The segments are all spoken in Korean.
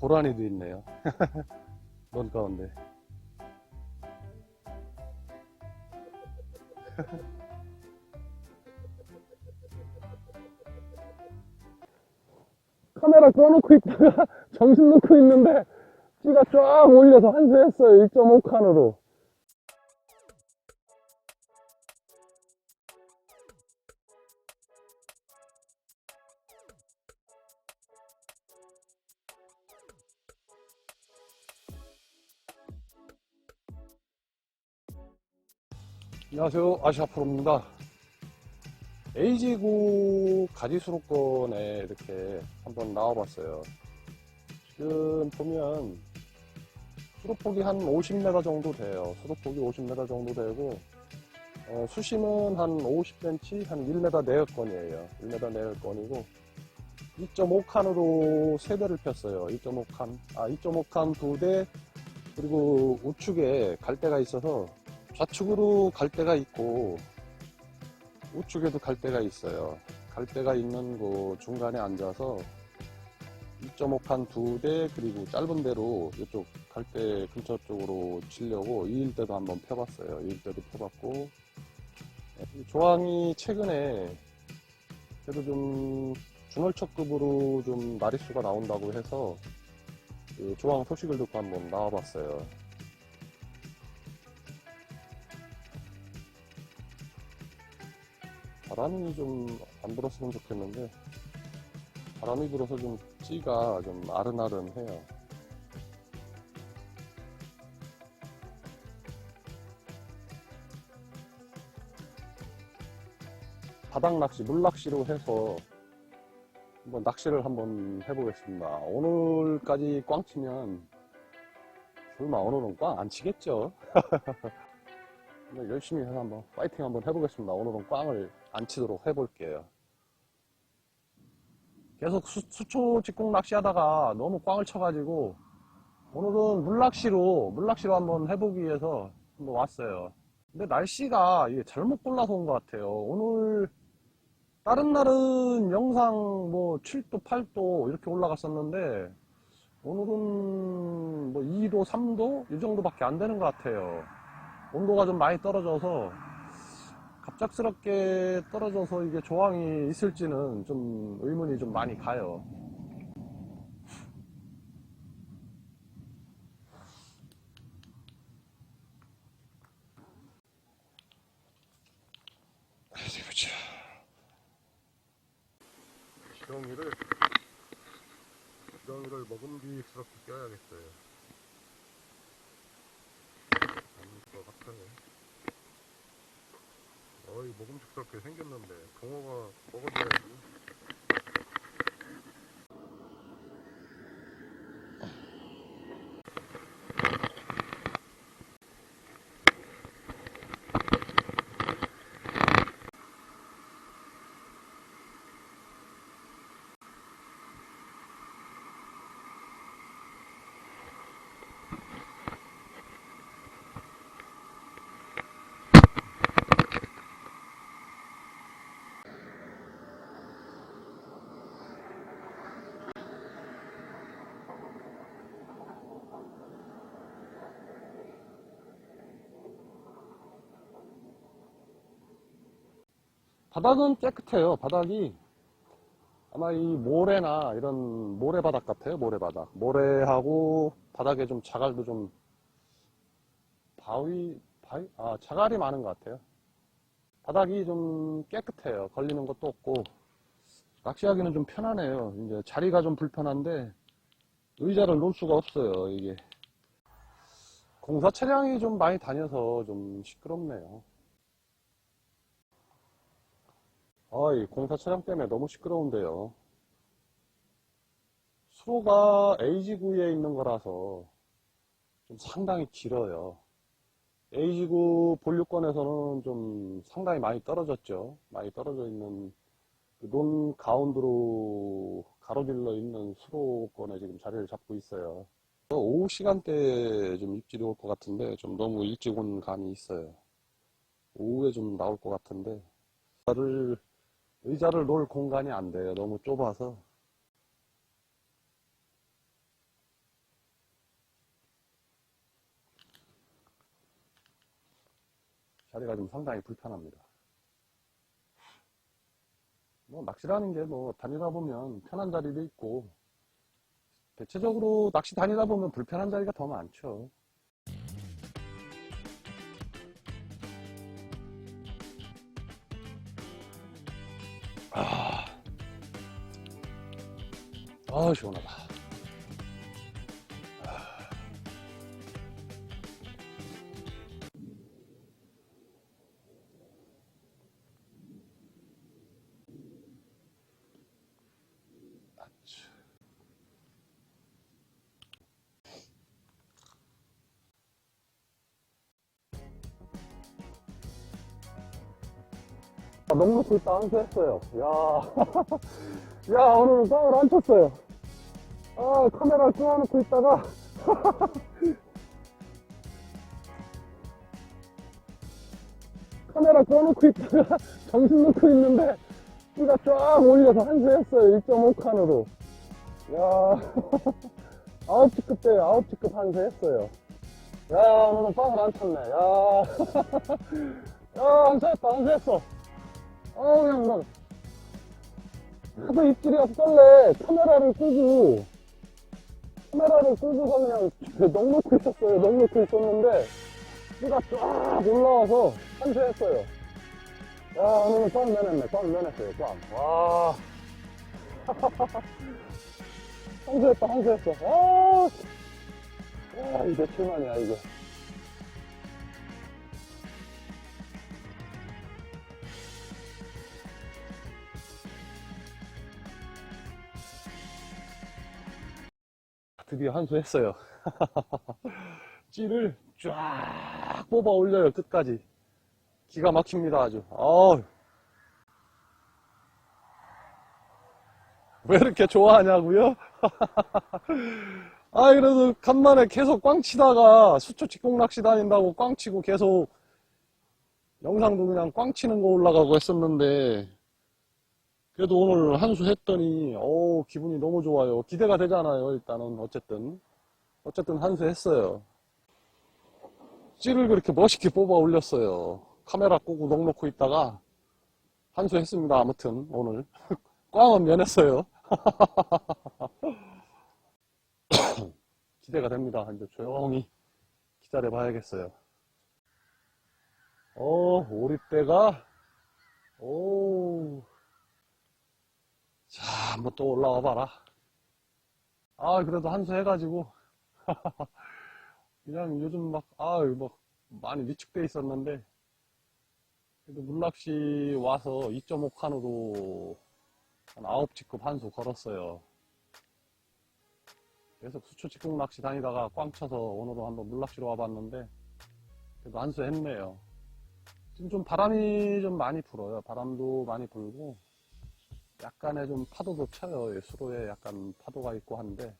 고라니도 있네요. 논 가운데. 카메라 꺼놓고 있다가 정신 놓고 있는데 찌가 쫙 올려서 한수했어요. 1.5칸으로. 안녕하세요. 아시아프로입니다. 에이지구 가지수로권에 이렇게 한번 나와봤어요. 지금 보면 수로폭이 한 50m 정도 돼요. 수로폭이 50m 정도 되고 어, 수심은 한 50cm, 한 1m 내역권이에요. 1m 내역권이고 2.5칸으로 세 대를 폈어요. 2.5칸, 아 2.5칸 두 대, 그리고 우측에 갈대가 있어서 좌측으로 갈대가 있고 우측에도 갈대가 있어요. 갈대가 있는 그 중간에 앉아서 2.5칸 두 대 그리고 짧은 대로 이쪽 갈대 근처 쪽으로 치려고 2일 때도 한번 펴봤어요. 2일 때도 펴봤고 이 조항이 최근에 그래도 좀 중월초급으로 좀 마리수가 나온다고 해서 그 조항 소식을 듣고 한번 나와봤어요. 바람이 좀 안 불었으면 좋겠는데 바람이 불어서 좀 찌가 좀 아른아른해요. 바닥 낚시, 물 낚시로 해서 한번 낚시를 한번 해보겠습니다. 오늘까지 꽝 치면 설마 오늘은 꽝 안 치겠죠? 근데 열심히 해서 한번 파이팅 한번 해보겠습니다. 오늘은 꽝을 안 치도록 해볼게요. 계속 수, 수초 직공 낚시하다가 너무 꽝을 쳐가지고 오늘은 물낚시로 물낚시로 한번 해보기 위해서 한번 왔어요. 근데 날씨가 잘못 골라서 온 것 같아요. 오늘 다른 날은 영상 뭐 7도, 8도 이렇게 올라갔었는데 오늘은 뭐 2도, 3도 이 정도밖에 안 되는 것 같아요. 온도가 좀 많이 떨어져서 갑작스럽게 떨어져서 이게 조항이 있을지는 좀 의문이 좀 많이 가요. 어디 보자. 지렁이를 지렁이를 먹음직스럽게 껴야겠어요. 아닐 것 같아요. 어이 먹음직스럽게 생겼는데 붕어가 먹어줘야지. 바닥은 깨끗해요. 바닥이 아마 이 모래나 이런 모래바닥 같아요. 모래바닥. 모래하고 바닥에 좀 자갈도 좀 바위, 바위? 아, 자갈이 많은 것 같아요. 바닥이 좀 깨끗해요. 걸리는 것도 없고 낚시하기는 좀 편하네요. 이제 자리가 좀 불편한데 의자를 놓을 수가 없어요. 이게 공사 차량이 좀 많이 다녀서 좀 시끄럽네요. 어이, 공사 차량 때문에 너무 시끄러운데요. 수로가 A지구에 있는 거라서 좀 상당히 길어요. A지구 본류권에서는 좀 상당히 많이 떨어졌죠. 많이 떨어져 있는 그논 가운데로 가로질러 있는 수로권에 지금 자리를 잡고 있어요. 오후 시간대에 좀 입질이 올 것 같은데 좀 너무 일찍 온 감이 있어요. 오후에 좀 나올 것 같은데 의자를, 의자를 놓을 공간이 안 돼요. 너무 좁아서. 자리가 좀 상당히 불편합니다. 뭐 낚시라는 게 뭐 다니다 보면 편한 자리도 있고 대체적으로 낚시 다니다 보면 불편한 자리가 더 많죠. 아 시원하다. 아, 너무 놓고 있다 한수했어요. 야, 야, 오늘은 꽝을 안 쳤어요. 아, 카메라 끄어놓고 있다가. 카메라 꺼놓고 있다가 정신 놓고 있는데, 띠가 쫙 올려서 한수했어요. 1.5칸으로. 야, 아홉 치급 때 아홉 치급 한수했어요. 야, 오늘은 꽝을 안 쳤네. 야, 야, 한수했다, 한수했어. 어, 그냥 막, 하도 입질이 없길래 카메라를 끄고, 카메라를 끄고서 그냥 넉넉히 있었어요. 넉넉히 있었는데, 띠가 쫙 올라와서 한수했어요. 야, 오늘은 꽝 면했네. 꽝 면했어요. 꽝. 와. 한수했다, 한수했어. 아, 야, 이게 7만이야, 이게. 드디어 한수했어요. 찌를 쫙 뽑아 올려요, 끝까지. 기가 막힙니다, 아주. 어우. 왜 이렇게 좋아하냐고요? 아, 그래도 간만에 계속 꽝 치다가 수초 직공 낚시 다닌다고 꽝 치고 계속 영상도 그냥 꽝 치는 거 올라가고 했었는데 그래도 오늘 한 수 했더니 어 기분이 너무 좋아요. 기대가 되잖아요. 일단은 어쨌든 어쨌든 한 수 했어요. 찌를 그렇게 멋있게 뽑아 올렸어요. 카메라 끄고 넉넉히 있다가 한 수 했습니다. 아무튼 오늘 꽝은 면했어요. 기대가 됩니다. 이제 조용히 기다려 봐야겠어요. 어, 오리대가 오. 자, 한번 또 올라와 봐라. 아, 그래도 한수 해가지고. 그냥 요즘 막, 아유, 막, 많이 위축돼 있었는데, 그래도 물낚시 와서 2.5 칸으로 한 9직급 한수 걸었어요. 계속 수초 직급 낚시 다니다가 꽝 쳐서 오늘은 한번 물낚시로 와봤는데, 그래도 한수 했네요. 지금 좀 바람이 좀 많이 불어요. 바람도 많이 불고, 약간의 좀 파도도 쳐요. 예, 수로에 약간 파도가 있고 한데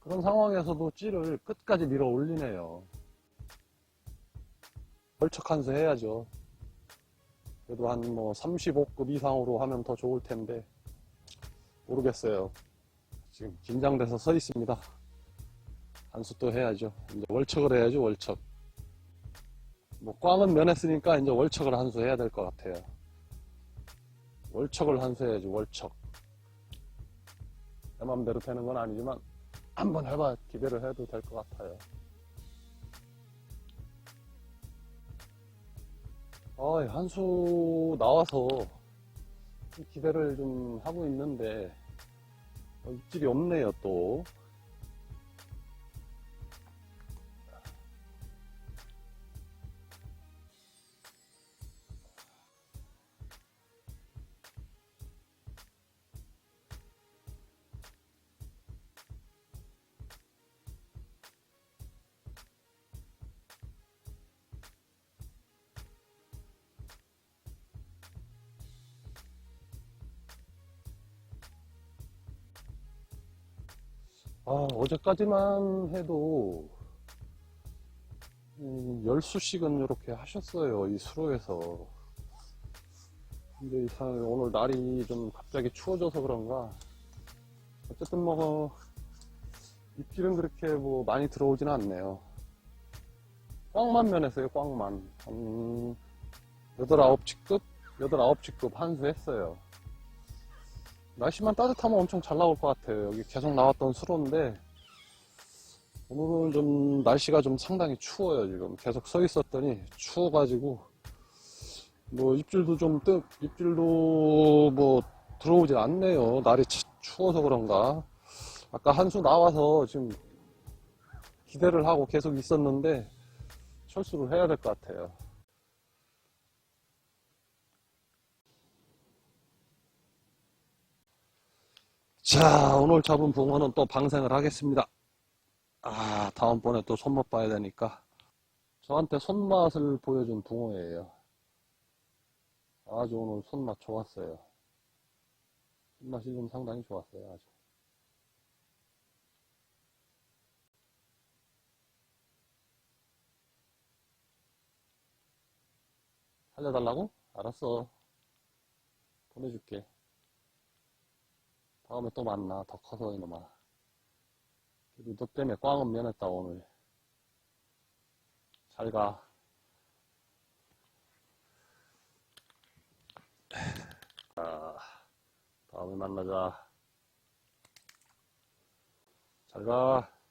그런 상황에서도 찌를 끝까지 밀어 올리네요. 벌척 한수 해야죠. 그래도 한 뭐 35급 이상으로 하면 더 좋을 텐데 모르겠어요. 지금 긴장돼서 서 있습니다. 한수 또 해야죠. 이제 월척을 해야죠. 월척. 뭐 꽝은 면했으니까 이제 월척을 한수 해야 될 것 같아요. 월척을 한수해야지 월척. 내 맘대로 되는 건 아니지만 한번 해봐. 기대를 해도 될 것 같아요. 어 한수 나와서 좀 기대를 좀 하고 있는데 어, 입질이 없네요 또 아, 어제까지만 해도 음, 열수씩은 이렇게 하셨어요. 이 수로에서. 근데 이상 오늘 날이 좀 갑자기 추워져서 그런가. 어쨌든 뭐 입질은 그렇게 뭐 많이 들어오진 않네요. 꽝만 면했어요. 꽝만. 한 여덟 아홉 치급, 여덟 아홉 치급 한수 했어요. 날씨만 따뜻하면 엄청 잘 나올 것 같아요. 여기 계속 나왔던 수로인데 오늘은 좀 날씨가 좀 상당히 추워요. 지금 계속 서 있었더니 추워가지고 뭐 입질도 좀 뜨, 입질도 뭐 들어오질 않네요. 날이 치- 추워서 그런가. 아까 한수 나와서 지금 기대를 하고 계속 있었는데 철수를 해야 될 것 같아요. 자, 오늘 잡은 붕어는 또 방생을 하겠습니다. 아, 다음번에 또 손맛 봐야 되니까. 저한테 손맛을 보여준 붕어예요. 아주 오늘 손맛 좋았어요. 손맛이 좀 상당히 좋았어요, 아주. 살려달라고? 알았어. 보내줄게. 다음에 또 만나. 더 커서 이놈아. 그리고 너 때문에 꽝은 면했다, 오늘. 잘 가. 자, 다음에 만나자. 잘 가.